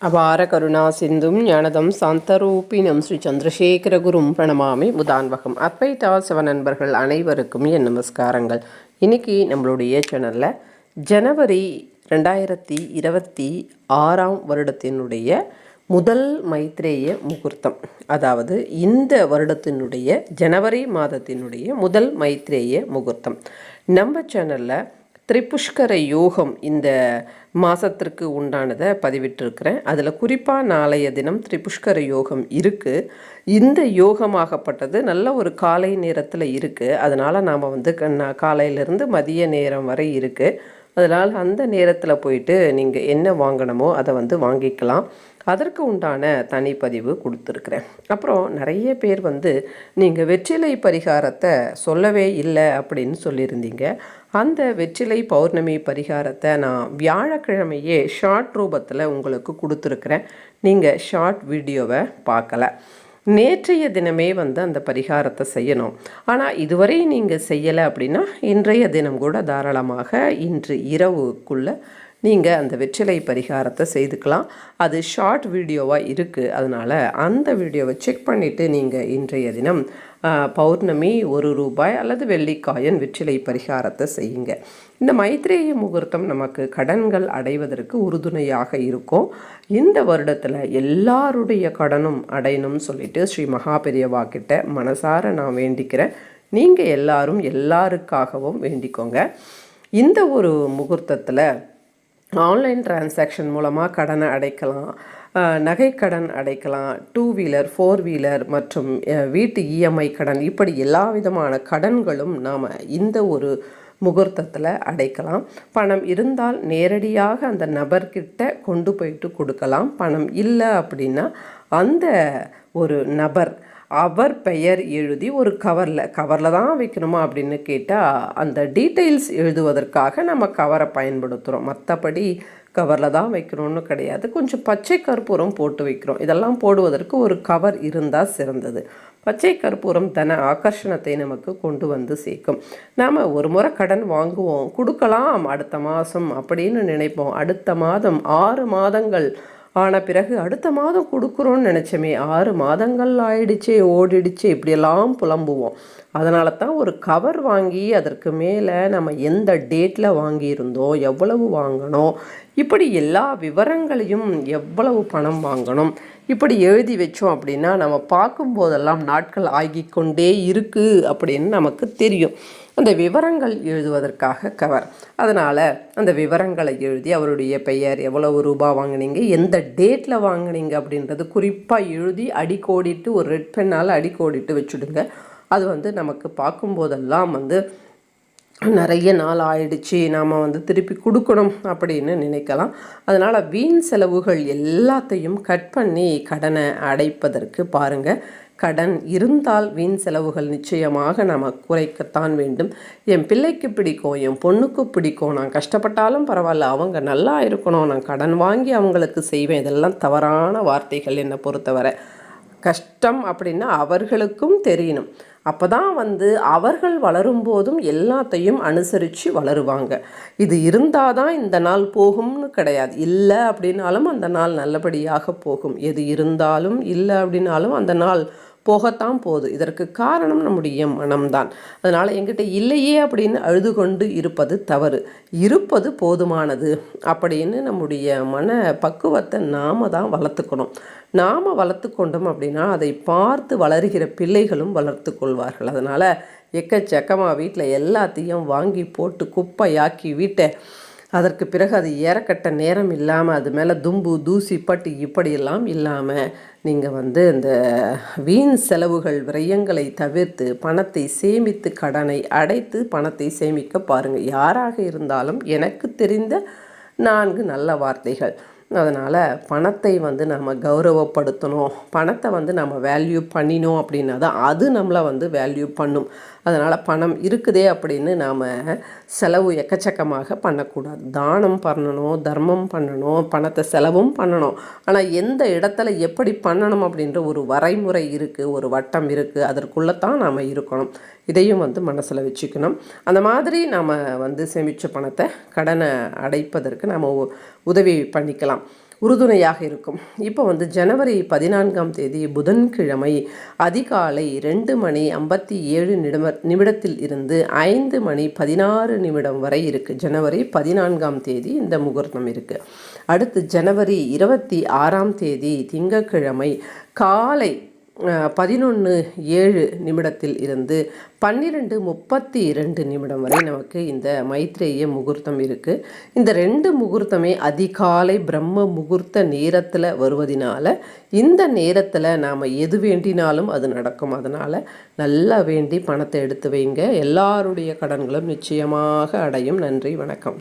அபார கருணா சிந்தும் ஞானதம் சாந்தரூபினம் ஸ்ரீ சந்திரசேகரகுரும் பிரணமாமி முதான்வகம் அத்வைதா சிவ நண்பர்கள் அனைவருக்கும் என் நமஸ்காரங்கள். இன்னைக்கு நம்மளுடைய சேனலில் ஜனவரி ரெண்டாயிரத்தி இருபத்தி ஆறாம் வருடத்தினுடைய முதல் மைத்ரேய முகூர்த்தம். அதாவது இந்த வருடத்தினுடைய ஜனவரி மாதத்தினுடைய முதல் மைத்ரேய முகூர்த்தம். நம்ம சேனலில் திரிபுஷ்கர யோகம் இந்த மாதத்திற்கு உண்டானதை பதிவிட்டிருக்கிறேன். அதில் குறிப்பாக நாளைய தினம் திரிபுஷ்கர யோகம் இருக்குது இந்த யோகமாகப்பட்டது நல்ல ஒரு காலை நேரத்தில் இருக்குது அதனால் நாம் வந்து கண்ணா- காலையிலேருந்து மதிய நேரம் வரை இருக்குது அதனால் அந்த நேரத்தில் போயிட்டு நீங்கள் என்ன வாங்கணுமோ அதை வந்து வாங்கிக்கலாம். அதற்கு உண்டான தனிப்பதிவு கொடுத்துருக்குறேன். அப்புறம் நிறைய பேர் வந்து நீங்கள் வெற்றிலை பரிகாரத்தை சொல்லவே இல்லை அப்படின்னு சொல்லியிருந்தீங்க. அந்த வெற்றிலை பௌர்ணமி பரிகாரத்தை நான் வியாழக்கிழமையே ஷார்ட் ரூபத்தில் உங்களுக்கு கொடுத்துருக்குறேன். நீங்கள் ஷார்ட் வீடியோவை பார்க்கல. நேற்றைய தினமே வந்து அந்த பரிகாரத்தை செய்யணும். ஆனால் இதுவரை நீங்கள் செய்யலை அப்படின்னா இன்றைய தினம் கூட தாராளமாக இன்று இரவுக்குள்ளே நீங்கள் அந்த வெற்றிலை பரிகாரத்தை செய்துக்கலாம். அது ஷார்ட் வீடியோவாக இருக்குது அதனால் அந்த வீடியோவை செக் பண்ணிவிட்டு நீங்கள் இன்றைய தினம் பௌர்ணமி ஒரு ரூபாய் அல்லது வெள்ளிக்காயன் வெற்றிலை பரிகாரத்தை செய்யுங்க. இந்த மைத்ரேய முகூர்த்தம் நமக்கு கடன்கள் அடைவதற்கு உறுதுணையாக இருக்கும். இந்த வருடத்தில் எல்லாருடைய கடனும் அடையணும்னு சொல்லிட்டு ஸ்ரீ மகாபெரியவா கிட்ட மனசார நான் வேண்டிக்கிறேன். நீங்கள் எல்லாரும் எல்லாருக்காகவும் வேண்டிக்கோங்க. இந்த ஒரு முகூர்த்தத்தில் ஆன்லைன் டிரான்சாக்ஷன் மூலமாக கடனை அடைக்கலாம். நகைக்கடன் அடைக்கலாம். டூ வீலர் ஃபோர் வீலர் மற்றும் வீட்டு இஎம்ஐ கடன் இப்படி எல்லா விதமான கடன்களும் நாம் இந்த ஒரு முகூர்த்தத்தில் அடைக்கலாம். பணம் இருந்தால் நேரடியாக அந்த நபர்கிட்ட கொண்டு போயிட்டு கொடுக்கலாம். பணம் இல்லை அப்படின்னா அந்த ஒரு நபர் அவர் பெயர் எழுதி ஒரு கவரில் கவரில் தான் வைக்கணுமா அப்படின்னு கேட்டால் அந்த டீட்டெயில்ஸ் எழுதுவதற்காக நம்ம கவரை பயன்படுத்துகிறோம் மற்றபடி கவரில் தான் வைக்கணும்னு கிடையாது. கொஞ்சம் பச்சை கற்பூரம் போட்டு வைக்கிறோம். இதெல்லாம் போடுவதற்கு ஒரு கவர் இருந்தால் சிறந்தது. பச்சை கற்பூரம் தன ஆகர்ஷணத்தை நமக்கு கொண்டு வந்து சேர்க்கும். நாம் ஒரு முறை கடன் வாங்குவோம் கொடுக்கலாம் அடுத்த மாதம் அப்படின்னு நினைப்போம். அடுத்த மாதம் ஆறு மாதங்கள் ஆன பிறகு அடுத்த மாதம் கொடுக்குறோன்னு நினச்சோமே ஆறு மாதங்கள் ஆயிடுச்சே ஓடிடுச்சு இப்படியெல்லாம் புலம்புவோம். அதனால தான் ஒரு கவர் வாங்கி அதற்கு மேலே நம்ம எந்த டேட்டில் வாங்கியிருந்தோம் எவ்வளவு வாங்கணும் இப்படி எல்லா விவரங்களையும் எவ்வளவு பணம் வாங்கணும் இப்படி எழுதி வச்சோம் அப்படின்னா நம்ம பார்க்கும்போதெல்லாம் நாட்கள் ஆகிக்கொண்டே இருக்குது அப்படின்னு நமக்கு தெரியும். அந்த விவரங்கள் எழுதுவதற்காக கவர். அதனால் அந்த விவரங்களை எழுதி அவருடைய பெயர் எவ்வளவு ரூபா வாங்குனீங்க எந்த டேட்டில் வாங்குனீங்க அப்படின்றது குறிப்பாக எழுதி அடிக்கோடிட்டு ஒரு ரெட் பெண்ணால் அடிக்கோடிட்டு வச்சுடுங்க. அது வந்து நமக்கு பார்க்கும்போதெல்லாம் வந்து நிறைய நாள் ஆயிடுச்சு நாம் வந்து திருப்பி கொடுக்கணும் அப்படின்னு நினைக்கலாம். அதனால் வீண் செலவுகள் எல்லாத்தையும் கட் பண்ணி கடனை அடைப்பதற்கு பாருங்கள் கடன் இருந்தால் வீண் செலவுகள் நிச்சயமாக நம்ம குறைக்கத்தான் வேண்டும். என் பிள்ளைக்கு பிடிக்கும் என் பொண்ணுக்கு பிடிக்கும் நான் கஷ்டப்பட்டாலும் பரவாயில்ல அவங்க நல்லா இருக்கணும் நான் கடன் வாங்கி அவங்களுக்கு செய்வேன். இதெல்லாம் தவறான வார்த்தைகள் என்னை பொறுத்தவரை. கஷ்டம் அப்படின்னா அவர்களுக்கும் தெரியணும். அப்போ தான் வந்து அவர்கள் வளரும்போதும் எல்லாத்தையும் அனுசரித்து வளருவாங்க. இது இருந்தால் தான் இந்த நாள் போகும்னு கிடையாது. இல்லை அப்படின்னாலும் அந்த நாள் நல்லபடியாக போகும். எது இருந்தாலும் இல்லை அப்படின்னாலும் அந்த நாள் போகத்தான் போகுது. இதற்கு காரணம் நம்முடைய மனம்தான். அதனால் எங்கிட்ட இல்லையே அப்படின்னு அழுது கொண்டு இருப்பது தவறு. இருப்பது போதுமானது அப்படின்னு நம்முடைய மன பக்குவத்தை நாம் தான் வளர்த்துக்கணும். நாம் வளர்த்து கொண்டோம் அப்படின்னா அதை பார்த்து வளருகிற பிள்ளைகளும் வளர்த்து கொள்வார்கள். அதனால் எக்கச்சக்கமாக வீட்டில் எல்லாத்தையும் வாங்கி போட்டு குப்பையாக்கி வீட்டை அதற்கு பிறகு அது ஏறக்கட்ட நேரம் இல்லாமல் அது மேலே தும்பு தூசி பட்டு இப்படியெல்லாம் இல்லாமல் நீங்கள் வந்து இந்த வீண் செலவுகள் விரயங்களை தவிர்த்து பணத்தை சேமித்து கடனை அடைத்து பணத்தை சேமிக்க பாருங்கள் யாராக இருந்தாலும் எனக்கு தெரிந்த நான்கு நல்ல வார்த்தைகள். அதனால் பணத்தை வந்து நம்ம கௌரவப்படுத்தணும். பணத்தை வந்து நம்ம வேல்யூ பண்ணினோம் அப்படின்னா தான் அது நம்மளை வந்து வேல்யூ பண்ணும். அதனால் பணம் இருக்குதே அப்படின்னு நாம் செலவு எக்கச்சக்கமாக பண்ணக்கூடாது. தானம் பண்ணணும் தர்மம் பண்ணணும் பணத்தை செலவும் பண்ணணும். ஆனால் எந்த இடத்துல எப்படி பண்ணணும் அப்படின்ற ஒரு வரைமுறை இருக்குது ஒரு வட்டம் இருக்குது அதற்குள்ளே தான் நாம் இருக்கணும். இதையும் வந்து மனசில் வச்சுக்கணும். அந்த மாதிரி நாம் வந்து சேமித்த பணத்தை கடனை அடைப்பதற்கு நம்ம உ- உதவி பண்ணிக்கலாம். உறுதுணையாக இருக்கும். இப்போ வந்து ஜனவரி பதினான்காம் தேதி புதன்கிழமை அதிகாலை ரெண்டு மணி ஐம்பத்தி ஏழு நிமிட நிமிடத்தில் இருந்து ஐந்து மணி பதினாறு நிமிடம் வரை இருக்குது ஜனவரி பதினான்காம் தேதி இந்த முகூர்த்தம் இருக்குது அடுத்து ஜனவரி இருபத்தி ஆறாம் தேதி திங்கக்கிழமை காலை பதினொன்று ஏழு நிமிடத்தில் இருந்து பன்னிரெண்டு முப்பத்தி இரண்டு நிமிடம் வரை நமக்கு இந்த மைத்ரேய முகூர்த்தம் இருக்குது இந்த ரெண்டு முகூர்த்தமே அதிகாலை பிரம்ம முகூர்த்த நேரத்தில் வருவதினால இந்த நேரத்தில் நாம் எது வேண்டினாலும் அது நடக்கும். அதனால் நல்லா வேண்டி பணத்தை எடுத்து வைங்க. எல்லாருடைய கடன்களும் நிச்சயமாக அடையும். நன்றி வணக்கம்.